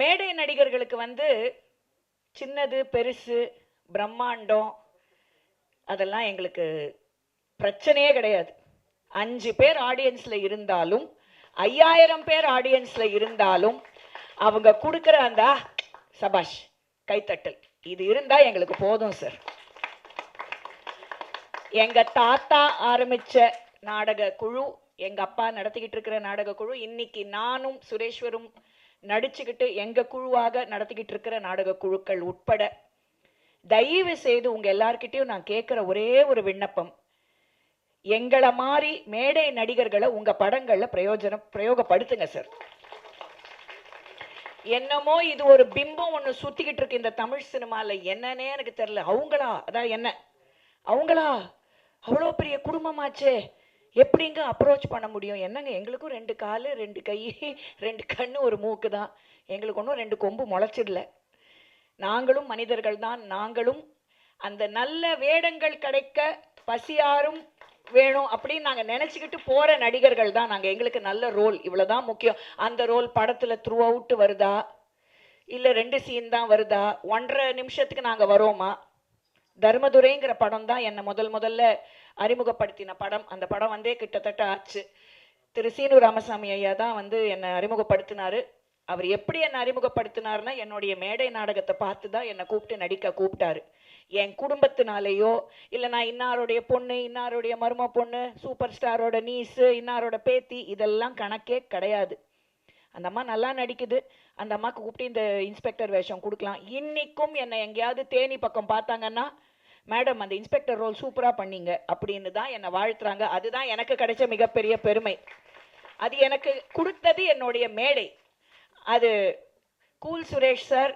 மேடை நடிகர்களுக்கு வந்து சின்னது பெருசு பிரம்மாண்டம் அதெல்லாம் எங்களுக்கு பிரச்சனையே கிடையாது. அஞ்சு பேர் ஆடியன்ஸ்ல இருந்தாலும் ஐயாயிரம் பேர் ஆடியன்ஸ்ல இருந்தாலும் அவங்க கொடுக்குற அந்த சபாஷ் கைத்தட்டல் இது இருந்தா எங்களுக்கு போதும் சார் எங்க தாத்தா ஆரம்பிச்ச நாடக குழு எங்க அப்பா நடத்திக்கிட்டு இருக்கிற நாடக குழு இன்னைக்கு நானும் சுரேஸ்வரும் நடிச்சுக்கிட்டு எங்க குழுவாக நடத்திக்கிட்டு இருக்கிற நாடக குழுக்கள் உட்பட தயவு செய்து உங்க எல்லார்கிட்டையும் நான் கேட்கிற ஒரே ஒரு விண்ணப்பம். எங்களை மாதிரி மேடை நடிகர்களை உங்க படங்கள்ல பிரயோஜனம் பிரயோகப்படுத்துங்க சார் என்னமோ இது ஒரு பிம்பம் ஒண்ணு சுத்திக்கிட்டு இருக்கு இந்த தமிழ் சினிமால. என்னன்னே எனக்கு தெரியல. அவங்களா? அதான் என்ன? அவங்களா? அவ்வளோ பெரிய குடும்பமாச்சே. எப்படிங்க அப்ரோச் பண்ண முடியும்? என்னங்க எங்களுக்கும் ரெண்டு கால் ரெண்டு கை ரெண்டு கண் ஒரு மூக்கு தான் எங்களுக்கு ஒன்றும் ரெண்டு கொம்பு முளைச்சிடல. நாங்களும் மனிதர்கள் தான் நாங்களும் அந்த நல்ல வேடங்கள் கிடைக்க பசியாரும் வேணும் அப்படின்னு நாங்கள் நினச்சிக்கிட்டு போகிற நடிகர்கள் தான் நாங்கள் எங்களுக்கு நல்ல ரோல் இவ்வளோதான் முக்கியம். அந்த ரோல் படத்தில் த்ரூ அவுட் வருதா? இல்லை ரெண்டு சீன் தான் வருதா? ஒன்றரை நிமிஷத்துக்கு நாங்கள் வரோமா? தர்மதுரைங்கிற படம் தான் என்னை முதல் முதல்ல அறிமுகப்படுத்தின படம். அந்த படம் வந்தே கிட்டத்தட்ட ஆச்சு. திரு. சீனு ராமசாமி ஐயா தான் வந்து என்னை அறிமுகப்படுத்தினாரு. அவர் எப்படி என்னை அறிமுகப்படுத்தினார்னா என்னுடைய மேடை நாடகத்தை பார்த்து தான் என்னை கூப்பிட்டு நடிக்க கூப்பிட்டாரு. என் குடும்பத்தினாலேயோ இல்லை நான் இன்னாருடைய பொண்ணு இன்னாருடைய மரும பொண்ணு சூப்பர் ஸ்டாரோட நீஸு இன்னாரோட பேத்தி இதெல்லாம் கணக்கே கிடையாது. அந்த அம்மா நல்லா நடிக்குது. அந்த அம்மாவுக்கு கூப்பிட்டு இந்த இன்ஸ்பெக்டர் வேஷம் கொடுக்கலாம். இன்னைக்கும் என்னை எங்கேயாவது தேனி பக்கம் பார்த்தாங்கன்னா மேடம் அந்த இன்ஸ்பெக்டர் ரோல் சூப்பராக பண்ணீங்க அப்படின்னு தான் என்னை வாழ்த்துறாங்க. அதுதான் எனக்கு கிடைச்ச மிகப்பெரிய பெருமை. அது எனக்கு கொடுத்தது என்னுடைய மேடை. அது கூல் சுரேஷ் சார்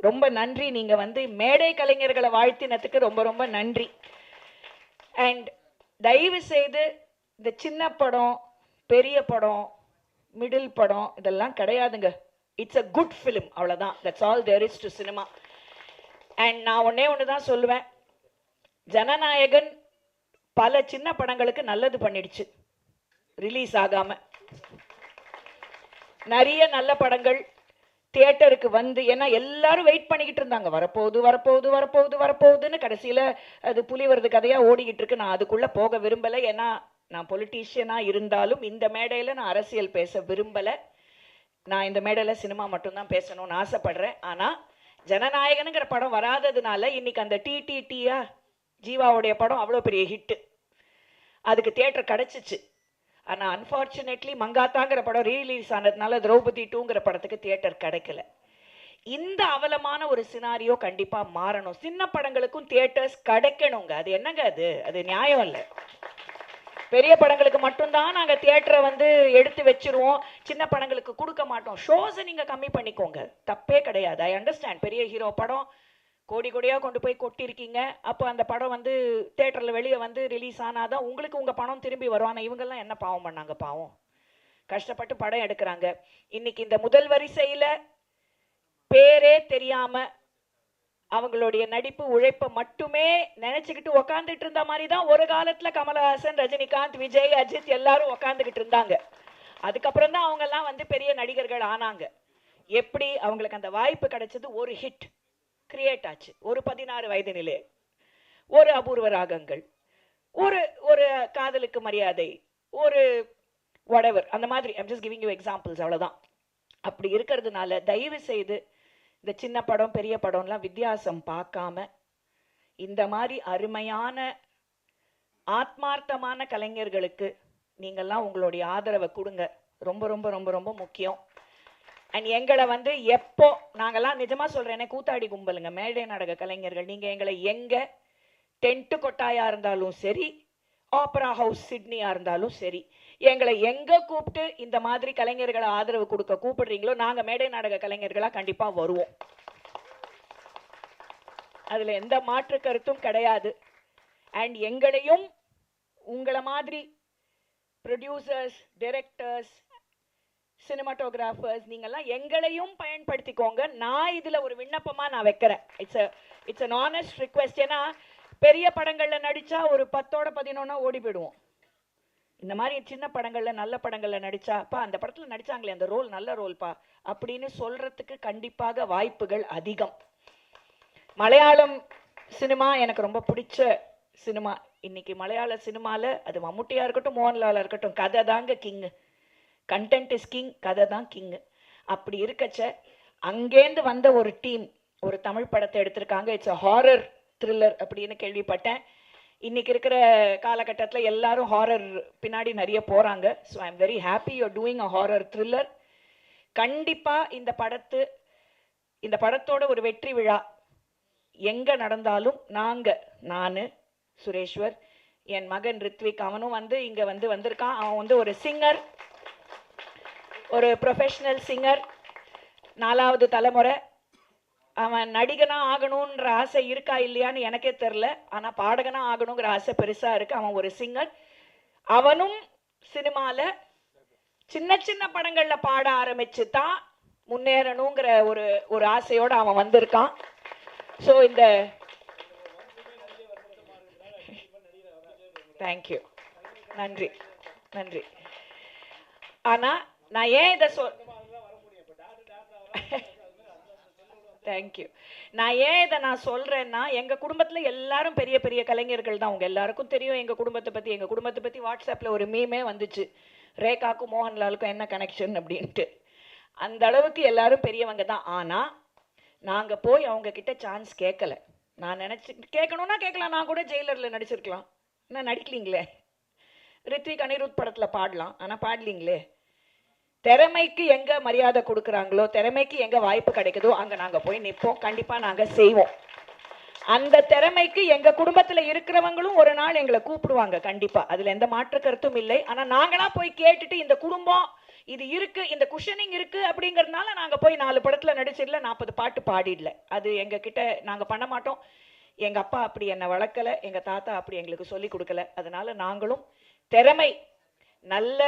ரொம்ப நன்றி. நீங்கள் வந்து மேடை கலைஞர்களை வாழ்த்தினத்துக்கு ரொம்ப ரொம்ப நன்றி. அண்ட் தயவு செய்து இந்த சின்ன படம் பெரிய படம் மிடில் படம் இதெல்லாம் கிடையாதுங்க. இட்ஸ் அ குட் ஃபிலிம் அவ்வளோதான் that's all there is to cinema and நான் ஒன்றே ஒன்று தான் சொல்லுவேன். ஜனநாயகன் பல சின்ன படங்களுக்கு நல்லது பண்ணிடுச்சு. ரிலீஸ் ஆகாம. நிறைய நல்ல படங்கள் தியேட்டருக்கு வந்து ஏன்னா எல்லாரும் வெயிட் பண்ணிக்கிட்டு இருந்தாங்க. வரப்போகுது வரப்போகுது வரப்போகுது வரப்போகுதுன்னு கடைசியில் அது புலி வருது ஓடிக்கிட்டு இருக்கு. நான் அதுக்குள்ளே போக விரும்பலை. ஏன்னா நான் பொலிட்டீஷியனாக இருந்தாலும் இந்த மேடையில் நான் அரசியல் பேச விரும்பலை. நான் இந்த மேடையில் சினிமா மட்டும்தான் பேசணும்னு ஆசைப்படுறேன். ஆனால் ஜனநாயகனுங்கிற படம் வராததுனால இன்னைக்கு அந்த டிடிடியா ஜீவாவுடைய படம் அவ்வளோ பெரிய ஹிட்டு அதுக்கு தியேட்டர் கிடச்சிச்சு. ஆனா அன்ஃபார்ச்சுனேட்லி மங்காத்தாங்கிற படம் ரீலீஸ் ஆனதுனால திரௌபதி டூங்கிற படத்துக்கு தியேட்டர் கிடைக்கல. இந்த அவலமான ஒரு சினாரியோ கண்டிப்பா மாறணும். சின்ன படங்களுக்கும் தியேட்டர்ஸ் கிடைக்கணுங்க. அது என்னங்க அது? அது நியாயம் இல்லை. பெரிய படங்களுக்கு மட்டும்தான் நாங்க தியேட்டரை வந்து எடுத்து வச்சிருவோம். சின்ன படங்களுக்கு கொடுக்க மாட்டோம். ஷோஸை நீங்க கம்மி பண்ணிக்கோங்க. தப்பே கிடையாது. ஐ அண்டர்ஸ்டாண்ட் பெரிய ஹீரோ படம் கோடி கோடியாக கொண்டு போய் கொட்டிருக்கீங்க. அப்போ அந்த படம் வந்து தேட்டரில் வெளியே வந்து ரிலீஸ் ஆனாதான் உங்களுக்கு உங்க பணம் திரும்பி வரும். ஆனால் இவங்கெல்லாம் என்ன பாவம் பண்ணாங்க பாவம்? கஷ்டப்பட்டு படம் எடுக்கிறாங்க. இன்னைக்கு இந்த முதல் வரிசையில பேரே தெரியாம அவங்களுடைய நடிப்பு உழைப்பை மட்டுமே நினைச்சுக்கிட்டு உக்காந்துட்டு இருந்த மாதிரி தான் ஒரு காலத்துல கமலஹாசன் ரஜினிகாந்த் விஜய் அஜித் எல்லாரும் உக்காந்துக்கிட்டு இருந்தாங்க. அதுக்கப்புறம் தான் அவங்க எல்லாம் வந்து பெரிய நடிகர்கள் ஆனாங்க. எப்படி? அவங்களுக்கு அந்த வாய்ப்பு கிடைச்சது ஒரு ஹிட் கிரியேட் ஆச்சு. ஒரு பதினாறு வயது நிலை ஒரு அபூர்வ ராகங்கள். ஒரு ஒரு காதலுக்கு மரியாதை. ஒரு ஒடவர் அந்த மாதிரி I'm just giving you examples அவ்வளோதான் அப்படி இருக்கிறதுனால தயவு செய்து இந்த சின்ன படம் பெரிய படம்லாம் வித்தியாசம் பார்க்காம இந்த மாதிரி அருமையான ஆத்மார்த்தமான கலைஞர்களுக்கு நீங்கள்லாம் உங்களுடைய ஆதரவை கொடுங்க. ரொம்ப ரொம்ப ரொம்ப ரொம்ப முக்கியம். அண்ட் எங்களை வந்து எப்போ நாங்கெல்லாம் நிஜமா சொல்றேனே கூத்தாடி கும்பலுங்க. மேடை நாடக கலைஞர்கள் நீங்க எங்களை எங்க டென்ட்டு கொட்டாயா இருந்தாலும் சரி ஆப்ரா ஹவுஸ் சிட்னியா இருந்தாலும் சரி எங்களை எங்க கூப்பிட்டு இந்த மாதிரி கலைஞர்களை ஆதரவு கொடுக்க கூப்பிடுறீங்களோ நாங்க மேடை நாடக கலைஞர்களா கண்டிப்பா வருவோம். அதுல எந்த மாற்று கருத்தும் கிடையாது. அண்ட் எங்களையும் உங்களை மாதிரி ப்ரொடியூசர்ஸ் டைரக்டர்ஸ் சினிமாட்டோகிராஃபர்ஸ் நீங்கள்லாம் எங்களையும் பயன்படுத்திக்கோங்க. நான் இதில் ஒரு விண்ணப்பமாக நான் வைக்கிறேன். It's a it's an honest request ஏன்னா பெரிய படங்களில் நடித்தா ஒரு பத்தோட பதினொன்னா ஓடி போயிடுவோம். இந்த மாதிரி சின்ன படங்களில் நல்ல படங்களில் நடித்தாப்பா அந்த படத்தில் நடிச்சாங்களே அந்த ரோல் நல்ல ரோல்ப்பா அப்படின்னு சொல்கிறதுக்கு கண்டிப்பாக வாய்ப்புகள் அதிகம். மலையாளம் சினிமா எனக்கு ரொம்ப பிடிச்ச சினிமா. இன்னைக்கு மலையாள சினிமாவில் அது மம்முட்டியாக இருக்கட்டும் மோகன்லாலாக இருக்கட்டும் கதை தாங்க கிங்கு. கண்டென்ட் இஸ் கிங் கதை தான் கிங்கு அப்படி இருக்கச்ச அங்கேருந்து வந்த ஒரு டீம் ஒரு தமிழ் படத்தை எடுத்திருக்காங்க. இட்ஸ் அ ஹாரர் த்ரில்லர் அப்படின்னு கேள்விப்பட்டேன். இன்னைக்கு இருக்கிற காலகட்டத்தில் எல்லாரும் ஹாரர் பின்னாடி நிறைய போகிறாங்க so I am very happy you're doing a horror thriller கண்டிப்பாக இந்த படத்து இந்த படத்தோட ஒரு வெற்றி விழா எங்கே நடந்தாலும் நாங்கள் நான் சுரேஸ்வர் என் மகன் ரித்விக் அவனும் வந்து இங்கே வந்து வந்திருக்கான். அவன் வந்து ஒரு சிங்கர் ஒரு ப்ரொஃபஷ்னல் சிங்கர் நாலாவது தலைமுறை. அவன் நடிகனாக ஆகணுன்ற ஆசை இருக்கா இல்லையான்னு எனக்கே தெரில ஆனால் பாடகனாக ஆகணுங்கிற ஆசை பெருசாக இருக்குது அவன் ஒரு சிங்கர் அவனும் சினிமாவில் சின்ன சின்ன படங்களில் பாட ஆரம்பித்து தான் முன்னேறணுங்கிற ஒரு ஒரு ஆசையோடு அவன் வந்திருக்கான். ஸோ இந்த தேங்க்யூ நன்றி. நன்றி. ஆனால் நான் ஏன் இதை சொல் தேங்க்யூ நான் ஏன் இதை நான் சொல்கிறேன்னா எங்கள் குடும்பத்தில் எல்லாரும் பெரிய பெரிய கலைஞர்கள் தான். உங்கள் எல்லாருக்கும் தெரியும் எங்கள் குடும்பத்தை பற்றி எங்கள் குடும்பத்தை பற்றி வாட்ஸ்அப்பில் ஒரு மீமே வந்துச்சு. ரேகாக்கும் மோகன்லாலுக்கும் என்ன கனெக்ஷன் அப்படின்ட்டு. அந்த அளவுக்கு எல்லாரும் பெரியவங்க தான். ஆனால் நாங்கள் போய் அவங்கக்கிட்ட சான்ஸ் கேட்கல நான் நினச்சி கேட்கணுன்னா கேட்கலாம் நான் கூட ஜெயிலரில் நடிச்சிருக்கலாம். நான் நடிக்கலீங்களே. ரித்விக் அனிருத் படத்தில் பாடலாம். ஆனால் பாடலீங்களே. திறமைக்கு எங்க மரியாதை கொடுக்குறாங்களோ திறமைக்கு எங்க வாய்ப்பு கிடைக்குதோ அங்க நாங்க போய் நிற்போம் கண்டிப்பா நாங்க செய்வோம். அந்த திறமைக்கு எங்க குடும்பத்துல இருக்கிறவங்களும் ஒரு நாள் எங்களை கூப்பிடுவாங்க கண்டிப்பா. அதுல எந்த மாற்று கருத்தும் இல்லை. ஆனா நாங்களா போய் கேட்டுட்டு இந்த குடும்பம் இது இருக்கு இந்த குஷனிங் இருக்கு அப்படிங்கறதுனால நாங்க போய் நாலு படத்துல நடிச்சிடல நாற்பது பாட்டு பாடிடல. அது எங்க கிட்ட நாங்க பண்ண மாட்டோம். எங்க அப்பா அப்படி என்னை வளர்க்கல எங்க தாத்தா அப்படி எங்களுக்கு சொல்லி கொடுக்கல. அதனால நாங்களும் திறமை நல்ல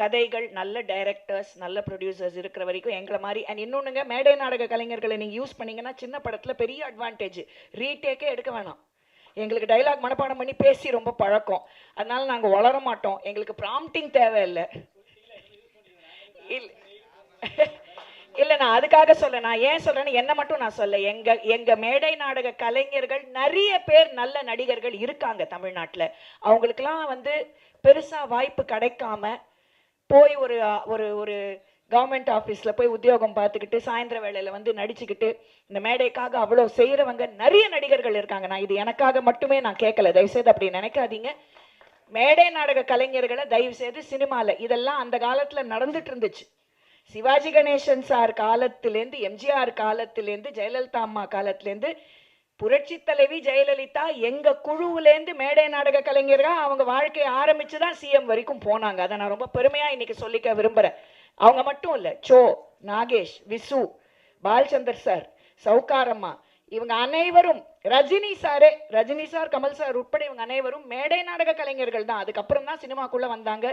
கதைகள் நல்ல டைரக்டர்ஸ் நல்ல ப்ரொடியூசர்ஸ் இருக்கிற வரைக்கும் எங்களை மாதிரி அண்ட் இன்னொன்றுங்க மேடை நாடக கலைஞர்களை நீங்கள் யூஸ் பண்ணீங்கன்னா சின்ன படத்தில் பெரிய அட்வான்டேஜ் ரீடேக்கே எடுக்க வேணாம். எங்களுக்கு டைலாக் மனப்பாடம் பண்ணி பேசி ரொம்ப பழக்கம். அதனால நாங்கள் வளர மாட்டோம். எங்களுக்கு ப்ராம்ப்டிங் தேவையில்லை. இல் இல்லை நான் அதுக்காக சொல்ல நான் ஏன் சொல்றேன்னு என்ன மட்டும் நான் சொல்ல. எங்க எங்க மேடை நாடக கலைஞர்கள் நிறைய பேர் நல்ல நடிகர்கள் இருக்காங்க தமிழ்நாட்டில். அவங்களுக்கெல்லாம் வந்து பெருசா வாய்ப்பு கிடைக்காம போய் ஒரு ஒரு ஒரு கவர்மெண்ட் ஆஃபீஸ்ல போய் உத்தியோகம் பார்த்துக்கிட்டு சாயந்தர வேலையில் வந்து நடிச்சுக்கிட்டு இந்த மேடைக்காக அவ்வளோ செய்யறவங்க நிறைய நடிகர்கள் இருக்காங்க. நான் இது எனக்காக மட்டுமே நான் கேட்கல. தயவுசெய்து அப்படி நினைக்காதீங்க. மேடை நாடக கலைஞர்களை தயவு செய்து சினிமால இதெல்லாம் அந்த காலத்துல நடந்துட்டு இருந்துச்சு. சிவாஜி கணேசன் சார் காலத்திலேருந்து எம்ஜிஆர் காலத்திலேருந்து ஜெயலலிதா அம்மா காலத்திலேருந்து புரட்சி தலைவி ஜெயலலிதா எங்க குழுவுலேருந்து மேடை நாடக கலைஞர்கள் அவங்க வாழ்க்கையை ஆரம்பிச்சு தான் சிஎம் வரைக்கும் போனாங்க. அதை நான் ரொம்ப பெருமையா இன்னைக்கு சொல்லிக்க விரும்புறேன். அவங்க மட்டும் இல்ல சோ நாகேஷ் விசு பால்சந்தர் சார் சவுகாரம்மா இவங்க அனைவரும் ரஜினி சாரே ரஜினி சார் கமல் சார் உட்பட இவங்க அனைவரும் மேடை நாடக கலைஞர்கள் தான். அதுக்கப்புறம் தான் சினிமாக்குள்ள வந்தாங்க.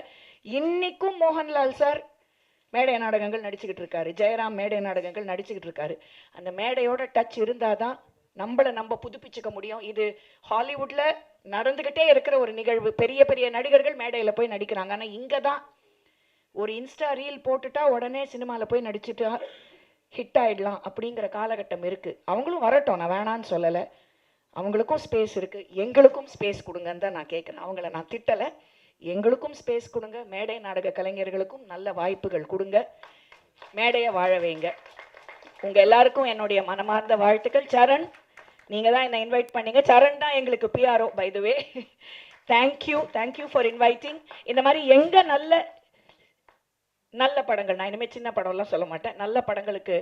இன்னைக்கும் மோகன்லால் சார் மேடை நாடகங்கள் நடிச்சுக்கிட்டு இருக்காரு. ஜெயராம் மேடை நாடகங்கள் நடிச்சுக்கிட்டு இருக்காரு. அந்த மேடையோட டச் இருந்தாதான் நம்மளை நம்ம புதுப்பிச்சுக்க முடியும். இது ஹாலிவுட்ல நடந்துகிட்டே இருக்கிற ஒரு நிகழ்வு. பெரிய பெரிய நடிகர்கள் மேடையில் போய் நடிக்கிறாங்க. ஆனால் இங்கே தான் ஒரு இன்ஸ்டா ரீல் போட்டுட்டா உடனே சினிமாவில் போய் நடிச்சுட்டா ஹிட் ஆகிடலாம் அப்படிங்கிற காலகட்டம் இருக்குது அவங்களும் வரட்டும். நான் வேணான்னு சொல்லலை. அவங்களுக்கும் ஸ்பேஸ் இருக்குது எங்களுக்கும் ஸ்பேஸ் கொடுங்கன்னு தான் நான் கேட்குறேன் அவங்கள நான் திட்டலை. எங்களுக்கும் ஸ்பேஸ் கொடுங்க. மேடை நாடக கலைஞர்களுக்கும் நல்ல வாய்ப்புகள் கொடுங்க. மேடையை வாழ வைங்க. உங்கள் எல்லாருக்கும் என்னுடைய மனமார்ந்த வாழ்த்துக்கள். சரண். நீங்க தான் என்னை இன்வைட் பண்ணீங்க. சரண் தான் எங்களுக்கு PRO by the way thank you thank you for inviting இந்த மாதிரி எங்க நல்ல நல்ல படங்கள் நான் இனிமேல் சின்ன படம்லாம் சொல்ல மாட்டேன். நல்ல படங்களுக்கு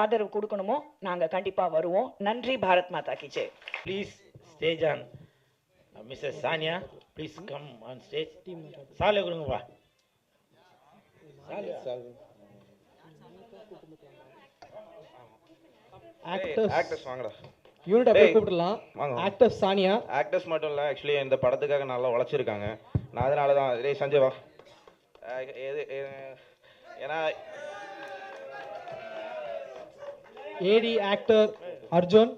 ஆதரவு கொடுக்கணுமோ நாங்க கண்டிப்பா வருவோம். நன்றி பாரத் மாதா கி Jai. Stage on. Uh, Mrs. Sanya, please come on stage. சாலை கொடுங்கப்பா ஆக்டர்ஸ் ஆக்டர்ஸ் வாங்கடா. யூனிட் அப்படியே டேய். கூப்பிடலாம். ஆக்டர்ஸ் சானியா. ஆக்டர்ஸ் மட்டும் இல்லை ஆக்சுவலி இந்த படத்துக்காக நல்லா உழைச்சிருக்காங்க. நான் அதனால தான் டேய் சஞ்சய் வா. எது ஏன்னா ஏடி ஆக்டர் அர்ஜுன்